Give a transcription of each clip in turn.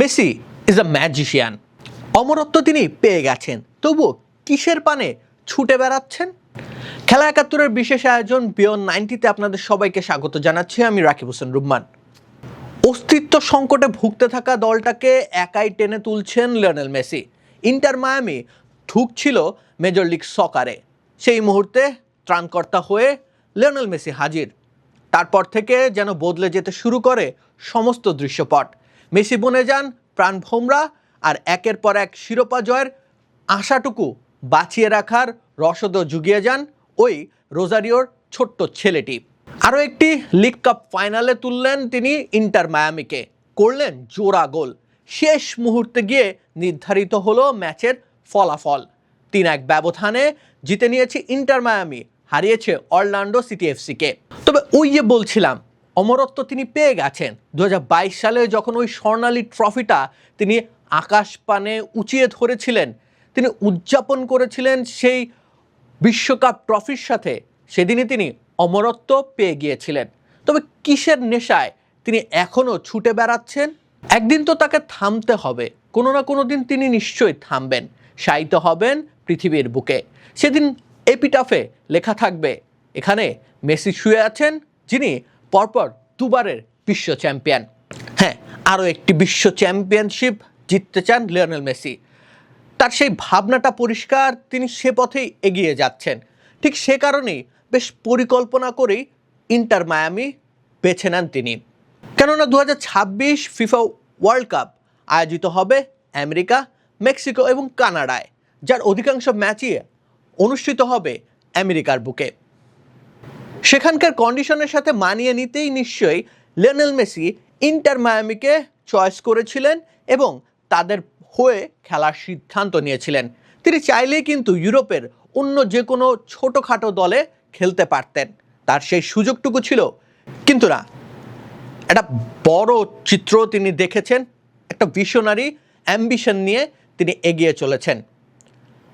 Messi is a magician অমরত্ব তিনি পেয়ে গেছেন। তবুও কিসের পানে ছুটে বেড়াচ্ছেন? খেলা একাত্তরের বিশেষ আয়োজন বিয়ন নাইনটিতে আপনাদের সবাইকে স্বাগত জানাচ্ছি। আমি রাকিব হোসেন রুম্মান। অস্তিত্ব সংকটে ভুগতে থাকা দলটাকে একাই টেনে তুলছেন লিওনেল মেসি। ইন্টার মায়ামি ঠুকছিল মেজর লিগ সকারে। সেই মুহূর্তে ত্রাণকর্তা হয়ে লিওনেল মেসি হাজির। তারপর থেকে যেন বদলে যেতে শুরু করে সমস্ত দৃশ্যপট। মেসি বনে যান প্রাণ ভোমরা আর একের পর এক শিরোপা জয়ের আশাটুকু বাঁচিয়ে রাখার রসদ জুগিয়ে যান ওই রোজারিওর ছোট্ট ছেলেটি। আরও একটি লিগ কাপ ফাইনালে তুললেন তিনি ইন্টার মায়ামিকে। করলেন জোড়া গোল। শেষ মুহূর্তে গিয়ে নির্ধারিত হলো ম্যাচের ফলাফল। তিন এক ব্যবধানে জিতে নিয়েছে ইন্টার মায়ামি, হারিয়েছে অরল্যান্ডো সিটি এফসিকে তবে ওই যে বলছিলাম অমরত্ব তিনি পেয়ে গেছেন। দু হাজার বাইশ সালে যখন ওই স্বর্ণালী ট্রফিটা তিনি আকাশ পানে উঁচিয়ে ধরেছিলেন, তিনি উদযাপন করেছিলেন সেই বিশ্বকাপ ট্রফির সাথে, সেদিনই তিনি অমরত্ব পেয়ে গিয়েছিলেন। তবে কিসের নেশায় তিনি এখনও ছুটে বেড়াচ্ছেন? একদিন তো তাকে থামতে হবে, কোনো না কোনো দিন তিনি নিশ্চয়ই থামবেন। শায়িত হবেন পৃথিবীর বুকে। সেদিন এপিটাফে লেখা থাকবে, এখানে মেসি শুয়ে আছেন, যিনি পরপর দুবারের বিশ্ব চ্যাম্পিয়ন। হ্যাঁ আরও একটি বিশ্ব চ্যাম্পিয়নশিপ জিততে চান লিওনেল মেসি। তার সেই ভাবনাটা পরিষ্কার, তিনি সে পথেই এগিয়ে যাচ্ছেন। ঠিক সে কারণেই বেশ পরিকল্পনা করেই ইন্টার মায়ামি বেছে নেন তিনি। কেননা দু ছাব্বিশ ফিফা ওয়ার্ল্ড কাপ আয়োজিত হবে আমেরিকা, মেক্সিকো এবং কানাডায়, যার অধিকাংশ ম্যাচই অনুষ্ঠিত হবে আমেরিকার বুকে। সেখানকার কন্ডিশনের সাথে মানিয়ে নিতেই নিশ্চয়ই লিওনেল মেসি ইন্টার মায়ামিকে চয়েস করেছিলেন এবং তাদের হয়ে খেলার সিদ্ধান্ত নিয়েছিলেন। তিনি চাইলেই কিন্তু ইউরোপের অন্য যে কোনো ছোটোখাটো দলে খেলতে পারতেন। তার সেই সুযোগটুকু ছিল। কিন্তু না, একটা বড় চিত্র তিনি দেখেছেন, একটা ভিশনারি অ্যাম্বিশন নিয়ে তিনি এগিয়ে চলেছেন।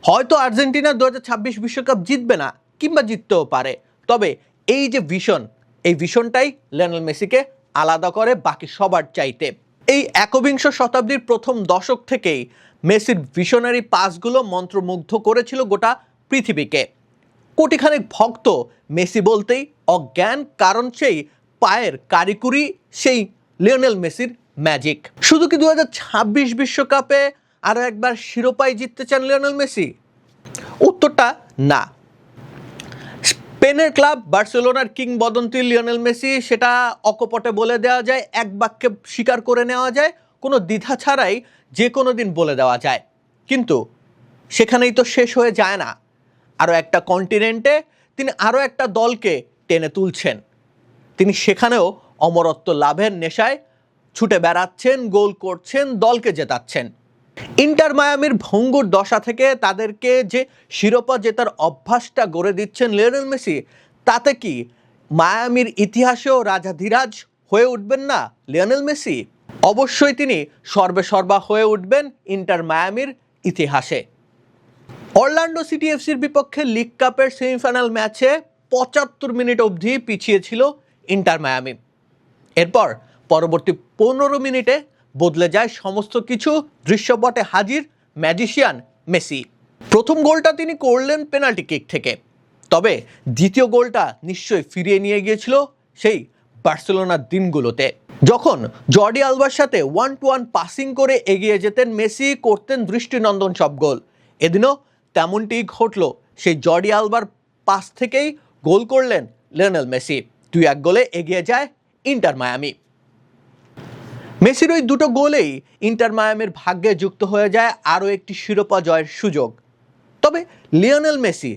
হয়তো আর্জেন্টিনা দু হাজার বিশ্বকাপ জিতবে না, কিংবা জিততেও পারে। তবে এই যে ভিশন এই ভিশনটাই লিওনেল মেসিকে আলাদা করে বাকি সবার চাইতে। এই একবিংশ শতাব্দীর প্রথম দশক থেকেই মেসির ভিশনারি পাসগুলো মন্ত্রমুগ্ধ করেছিল গোটা পৃথিবীকে। কোটিখানেক ভক্ত মেসি বলতেই অজ্ঞান কারণ সেই পায়ের কারিকুরি, সেই লিওনেল মেসির ম্যাজিক। শুধু কি দু বিশ্বকাপে আরও একবার শিরোপাই জিততে চান লিওনেল মেসি? উত্তরটা না। স্পেনের ক্লাব বার্সেলোনার কিংবদন্তি লিওনেল মেসি, সেটা অকপটে বলে দেওয়া যায়, এক বাক্যে স্বীকার করে নেওয়া যায়, কোনো দ্বিধা ছাড়াই যে কোনো দিন বলে দেওয়া যায়। কিন্তু সেখানেই তো শেষ হয়ে যায় না। আরও একটা কন্টিনেন্টে তিনি আরও একটা দলকে টেনে তুলছেন। তিনি সেখানেও অমরত্ব লাভের নেশায় ছুটে বেড়াচ্ছেন, গোল করছেন, দলকে জেতাচ্ছেন। ইন্টার মায়ামির ভঙ্গুর দশা থেকে তাদেরকে যে শিরোপা জেতার অভ্যাসটা গড়ে দিচ্ছেন লিওনেল মেসি, তাতে কি মায়ামির ইতিহাসেও রাজাধিরাজ হয়ে উঠবেন না লিওনেল মেসি? অবশ্যই তিনি সর্বে সর্বা হয়ে উঠবেন ইন্টার মায়ামির ইতিহাসে। অরল্যান্ডো সিটি এফসির বিপক্ষে লিগ কাপের সেমিফাইনাল ম্যাচে পঁচাত্তর মিনিট অবধি পিছিয়ে ছিল ইন্টার মায়ামি। এরপর পরবর্তী পনেরো মিনিটে বদলে যায় সমস্ত কিছু। দৃশ্যপটে হাজির ম্যাজিশিয়ান মেসি। প্রথম গোলটা তিনি করলেন পেনাল্টি কিক থেকে। তবে দ্বিতীয় গোলটা নিশ্চয়ই ফিরিয়ে নিয়ে গিয়েছিল সেই বার্সেলোনার দিনগুলোতে। যখন জর্ডি আলবার সাথে ওয়ান টু ওয়ান পাসিং করে এগিয়ে যেতেন, মেসি করতেন দৃষ্টিনন্দন সব গোল। এদিনও তেমনটি ঘটল। সেই জর্ডি আলবার পাস থেকেই গোল করলেন লিওনেল মেসি। দুই এক গোলে এগিয়ে যায় ইন্টার মায়ামি। মেসির ওই দুটো গোলেই ইন্টার মায়ামির ভাগ্যে যুক্ত হয়ে যায় আরও একটি শিরোপা জয়ের সুযোগ। তবে লিওনেল মেসি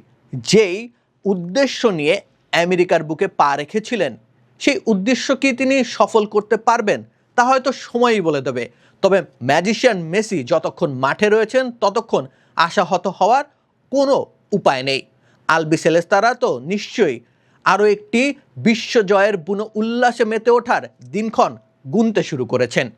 যেই উদ্দেশ্য নিয়ে আমেরিকার বুকে পা রেখেছিলেন, সেই উদ্দেশ্য কি তিনি সফল করতে পারবেন তা হয়তো সময়ই বলে দেবে। তবে ম্যাজিশিয়ান মেসি যতক্ষণ মাঠে রয়েছেন, ততক্ষণ আশাহত হওয়ার কোনো উপায় নেই। আলবি সেলেস্তারা তো নিশ্চয়ই আরও একটি বিশ্ব জয়ের বুনো উল্লাসে মেতে ওঠার দিনক্ষণ গুনতে শুরু করেছেন।